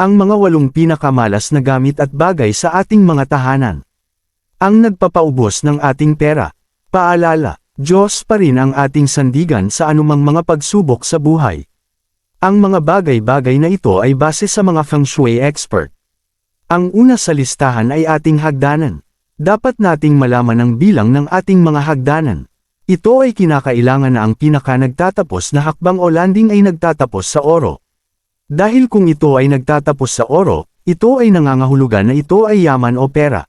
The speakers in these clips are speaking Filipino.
Ang mga walong pinakamalas na gamit at bagay sa ating mga tahanan. Ang nagpapaubos ng ating pera. Paalala, Diyos pa rin ang ating sandigan sa anumang mga pagsubok sa buhay. Ang mga bagay-bagay na ito ay base sa mga feng shui expert. Ang una sa listahan ay ating hagdanan. Dapat nating malaman ang bilang ng ating mga hagdanan. Ito ay kinakailangan na ang pinaka nagtatapos na hakbang o landing ay nagtatapos sa oro. Dahil kung ito ay nagtatapos sa oro, ito ay nangangahulugan na ito ay yaman o pera.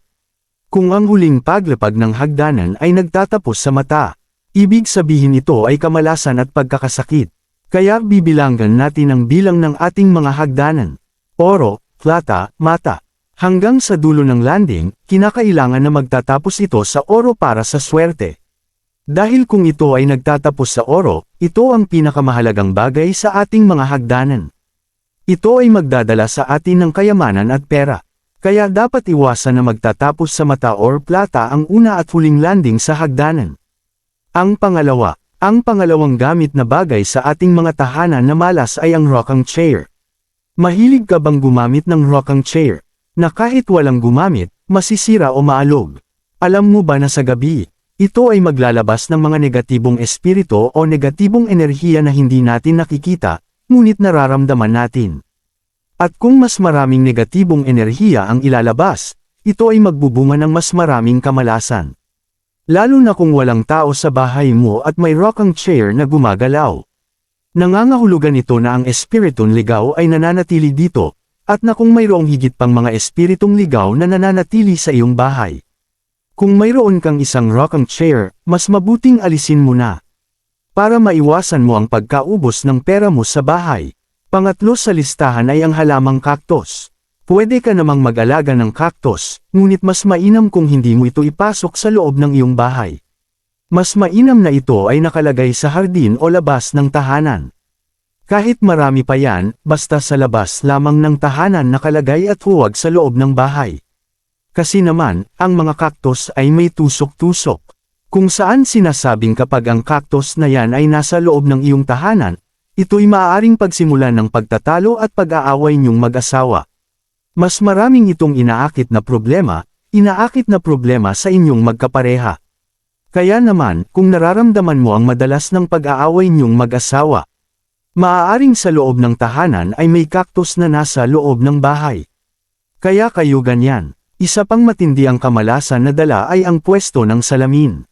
Kung ang huling paglapag ng hagdanan ay nagtatapos sa mata, ibig sabihin ito ay kamalasan at pagkakasakit. Kaya bibilanggan natin ang bilang ng ating mga hagdanan. Oro, plata, mata. Hanggang sa dulo ng landing, kinakailangan na magtatapos ito sa oro para sa swerte. Dahil kung ito ay nagtatapos sa oro, ito ang pinakamahalagang bagay sa ating mga hagdanan. Ito ay magdadala sa atin ng kayamanan at pera. Kaya dapat iwasan na magtatapos sa mata or plata ang una at huling landing sa hagdanan. Ang pangalawa, ang pangalawang gamit na bagay sa ating mga tahanan na malas ay ang rocking chair. Mahilig ka bang gumamit ng rocking chair? Na kahit walang gumamit, masisira o maalog. Alam mo ba na sa gabi, ito ay maglalabas ng mga negatibong espiritu o negatibong enerhiya na hindi natin nakikita, ngunit nararamdaman natin. At kung mas maraming negatibong enerhiya ang ilalabas, ito ay magbubunga ng mas maraming kamalasan. Lalo na kung walang tao sa bahay mo at may rocking chair na gumagalaw. Nangangahulugan ito na ang espiritong ligaw ay nananatili dito, at na kung mayroong higit pang mga espiritong ligaw na nananatili sa iyong bahay. Kung mayroon kang isang rocking chair, mas mabuting alisin mo na. Para maiwasan mo ang pagkaubos ng pera mo sa bahay. Pangatlo sa listahan ay ang halamang cactus. Pwede ka namang mag-alaga ng cactus, ngunit mas mainam kung hindi mo ito ipasok sa loob ng iyong bahay. Mas mainam na ito ay nakalagay sa hardin o labas ng tahanan. Kahit marami pa yan, basta sa labas lamang ng tahanan nakalagay at huwag sa loob ng bahay. Kasi naman, ang mga cactus ay may tusok-tusok. Kung saan sinasabing kapag ang cactus na yan ay nasa loob ng iyong tahanan, ito'y maaaring pagsimulan ng pagtatalo at pag-aaway niyong mag-asawa. Mas maraming itong inaakit na problema, inaakit na problema sa inyong magkapareha. Kaya naman, kung nararamdaman mo ang madalas ng pag-aaway niyong mag-asawa, maaaring sa loob ng tahanan ay may cactus na nasa loob ng bahay. Kaya kayo ganyan. Isa pang matindi ang kamalasan na dala ay ang pwesto ng salamin.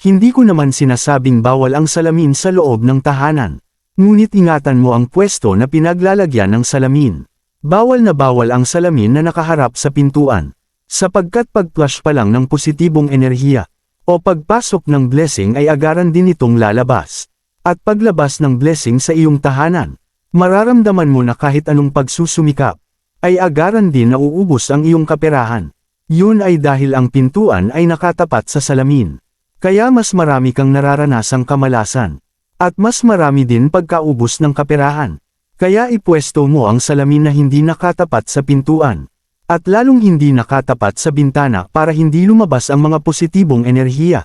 Hindi ko naman sinasabing bawal ang salamin sa loob ng tahanan. Ngunit ingatan mo ang pwesto na pinaglalagyan ng salamin. Bawal na bawal ang salamin na nakaharap sa pintuan. Sapagkat pag-flush pa lang ng positibong enerhiya, o pagpasok ng blessing ay agaran din itong lalabas. At paglabas ng blessing sa iyong tahanan, mararamdaman mo na kahit anong pagsusumikap, ay agaran din na uubos ang iyong kaperahan. Yun ay dahil ang pintuan ay nakatapat sa salamin. Kaya mas marami kang nararanasang kamalasan. At mas marami din pagkaubos ng kaperahan. Kaya ipwesto mo ang salamin na hindi nakatapat sa pintuan. At lalong hindi nakatapat sa bintana para hindi lumabas ang mga positibong enerhiya.